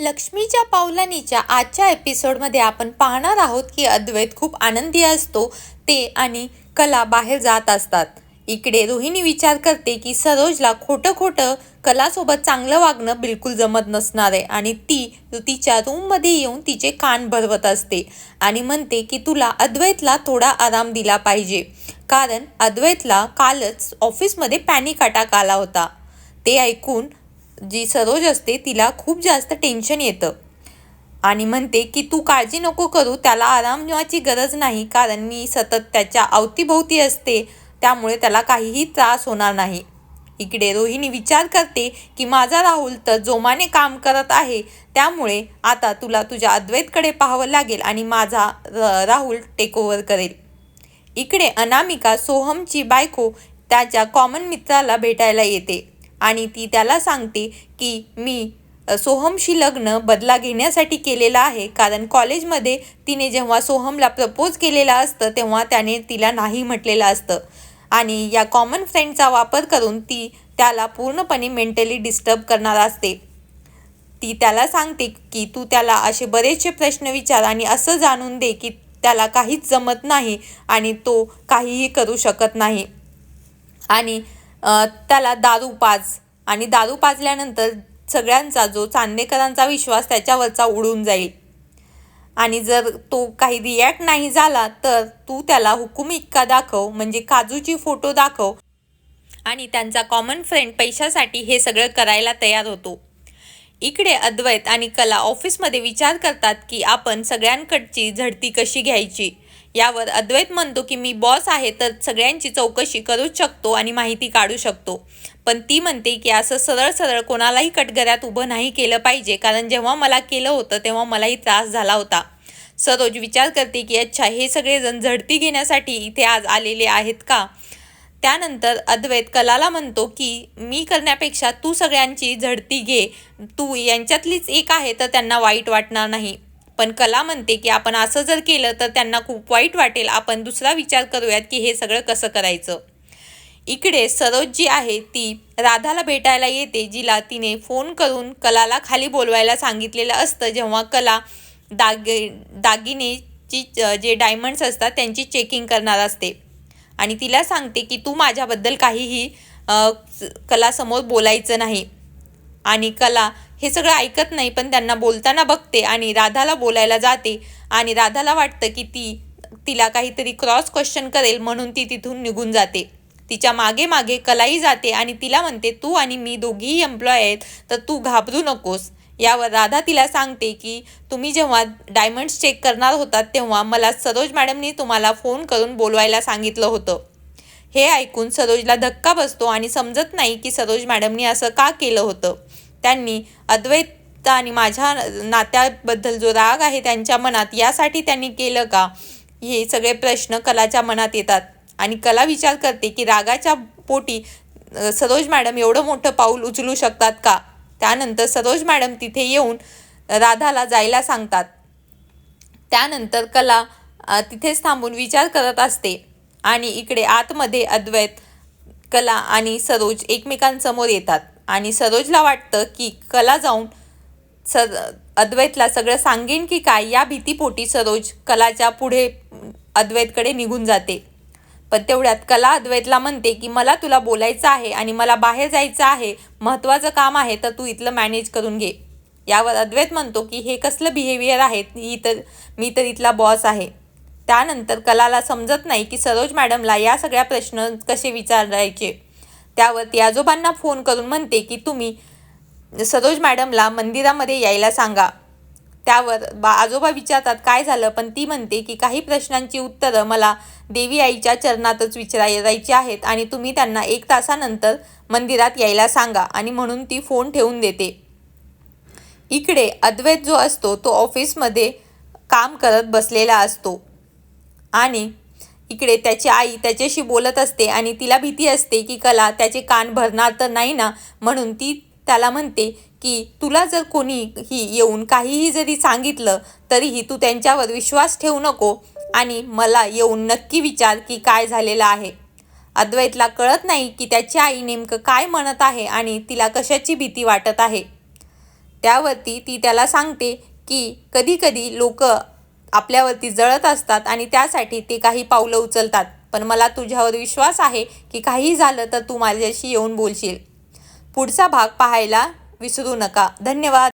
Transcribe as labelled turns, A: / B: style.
A: लक्ष्मीच्या पावलानीच्या आजच्या एपिसोडमध्ये आपण पाहणार आहोत की अद्वैत खूप आनंदी असतो ते आणि कला बाहेर जात असतात. इकडे रोहिणी विचार करते की सरोजला खोटं खोटं कलासोबत चांगलं वागणं बिलकुल जमत नसणार आहे आणि ती तिच्या रूममध्ये येऊन तिचे कान भरवत असते आणि म्हणते की तुला अद्वैतला थोडा आराम दिला पाहिजे. कारण अद्वैतला कालच ऑफिसमध्ये पॅनिक अटॅक आला होता. ते ऐकून जी सरोज असते तिला खूप जास्त टेन्शन येतं. आणि म्हणते की तू काळजी नको करू त्याला आरामाची गरज नाही कारण मी सतत त्याच्या अवतीभोवती असते त्यामुळे त्याला काहीही त्रास होणार नाही. इकडे रोहिणी विचार करते की माझा राहुल तर जोमाने काम करत आहे त्यामुळे आता तुला तुझ्या अद्वैतकडे पाहावं लागेल आणि माझा राहुल टेकओव्हर करेल. इकडे अनामिका सोहमची बायको त्याच्या कॉमन मित्राला भेटायला येते. आणि ती त्याला सांगते की मी सोहमशी लग्न बदला घेण्यासाठी केलेलं आहे. कारण कॉलेजमध्ये तिने जेव्हा सोहमला प्रपोज केलेलं असतं तेव्हा त्याने तिला नाही म्हटलेलं असतं. आणि या कॉमन फ्रेंडचा वापर करून ती त्याला पूर्णपणे मेंटली डिस्टर्ब करणार असते. ती त्याला सांगते की तू त्याला असे बरेचसे प्रश्न विचार आणि असं जाणून दे की त्याला काहीच जमत नाही आणि तो काहीही करू शकत नाही. आणि त्याला दारू पाज. आणि दारू पाजल्यानंतर सगळ्यांचा जो चांदेकरांचा विश्वास त्याच्यावरचा उडून जाईल. आणि जर तो काही रिॲक्ट नाही झाला तर तू त्याला हुकूम इक्का दाखव म्हणजे काजूची फोटो दाखव. आणि त्यांचा कॉमन फ्रेंड पैशासाठी हे सगळं करायला तयार होतो. इकडे अद्वैत आणि कला ऑफिसमध्ये विचार करतात की आपण सगळ्यांकडची झडती कशी घ्यायची? यावर अद्वैत म्हणतो की मी बॉस आहे तर सगळ्यांची चौकशी करूच शकतो आणि माहिती काढू शकतो. पण ती म्हणते की असं सरळ सरळ कोणालाही कटगऱ्यात उभं नाही केलं पाहिजे. कारण जेव्हा मला केलं होतं तेव्हा मलाही त्रास झाला होता. सरोज विचार करते की अच्छा हे सगळेजण झडती घेण्यासाठी इथे आज आलेले आहेत का? त्यानंतर अद्वैत कलाला म्हणतो की मी करण्यापेक्षा तू सगळ्यांची झडती घे. तू यांच्यातलीच एक आहे तर त्यांना वाईट वाटणार नाही. पण कला म्हणते की आपण असं जर केलं तर त्यांना खूप वाईट वाटेल. आपण दुसरा विचार करूयात की हे सगळं कसं करायचं? इकडे सरोज जी आहे ती राधाला भेटायला येते जिला तिने फोन करून कलाला खाली बोलवायला सांगितलेलं असतं. जेव्हा कला दागे दागिनेची जे डायमंड्स असतात त्यांची चेकिंग करणार असते. आणि तिला सांगते की तू माझ्याबद्दल काहीही कलासमोर बोलायचं नाही. आणि कला हे सगळं ऐकत नाही पण त्यांना बोलताना बघते आणि राधाला बोलायला जाते आणि राधाला वाटतं की ती तिला काहीतरी क्रॉस क्वेश्चन करेल म्हणून ती तिथून निघून जाते. तिच्यामागे मागे कलाही जाते आणि तिला म्हणते तू आणि मी दोघीही एम्प्लॉय आहेत तर तू घाबरू नकोस. यावर राधा तिला सांगते की तुम्ही जेव्हा डायमंड्स चेक करणार होतात तेव्हा मला सरोज मॅडमनी तुम्हाला फोन करून बोलवायला सांगितलं होतं. हे ऐकून सरोजला धक्का बसतो आणि समजत नाही की सरोज मॅडमनी असं का केलं होतं. त्यांनी अद्वैत आणि माझ्या नात्याबद्दल जो राग आहे त्यांच्या मनात यासाठी त्यांनी केलं का? हे सगळे प्रश्न कलाच्या मनात येतात. आणि कला विचार करते की रागाच्या पोटी सरोज मॅडम एवढं मोठं पाऊल उचलू शकतात का? त्यानंतर सरोज मॅडम तिथे येऊन राधाला जायला सांगतात. त्यानंतर कला तिथेच थांबून विचार करत असते. आणि इकडे आतमध्ये अद्वैत कला आणि सरोज एकमेकांसमोर येतात. आणि सरोजला वाटतं की कला जाऊन स अद्वैतला सगळं सांगेन की काय या भीतीपोटी सरोज कलाच्या पुढे अद्वैतकडे निघून जाते. पण तेवढ्यात कला अद्वैतला म्हणते की मला तुला बोलायचं आहे आणि मला बाहेर जायचं आहे महत्त्वाचं काम आहे तर तू इथलं मॅनेज करून घे. यावर अद्वैत म्हणतो की हे कसलं बिहेवियर आहे? ही तर मी तर इथला बॉस आहे. त्यानंतर कलाला समजत नाही की सरोज मॅडमला या सगळ्या प्रश्न कसे विचारायचे. त्यावर ती आजोबांना फोन करून म्हणते की तुम्ही सरोज मॅडमला मंदिरामध्ये यायला सांगा. त्यावर बा आजोबा विचारतात काय झालं? पण ती म्हणते की काही प्रश्नांची उत्तरं मला देवी आईच्या चरणातच विचारायची आहेत आणि तुम्ही त्यांना एक तासानंतर मंदिरात यायला सांगा. आणि म्हणून ती फोन ठेवून देते. इकडे अद्वैत जो असतो तो ऑफिसमध्ये काम करत बसलेला असतो. आणि इकडे त्याची आई त्याच्याशी बोलत असते आणि तिला भीती असते की कला त्याचे कान भरणार तर नाही ना? म्हणून ती त्याला म्हणते की तुला जर कोणीही येऊन काहीही जरी सांगितलं तरीही तू त्यांच्यावर विश्वास ठेवू नको आणि मला येऊन नक्की विचार की काय झालेलं आहे. अद्वैतला कळत नाही की त्याची आई नेमकं काय म्हणत आहे आणि तिला कशाची भीती वाटत आहे. त्यावरती ती त्याला सांगते की कधीकधी लोक आपल्यावरती जळत असतात आणि त्यासाठी ते काही पावलं उचलतात. पण मला तुझ्यावर विश्वास आहे की काही झालं तर तू माझ्याशी येऊन बोलशील. पुढचा भाग पाहायला विसरू नका. धन्यवाद.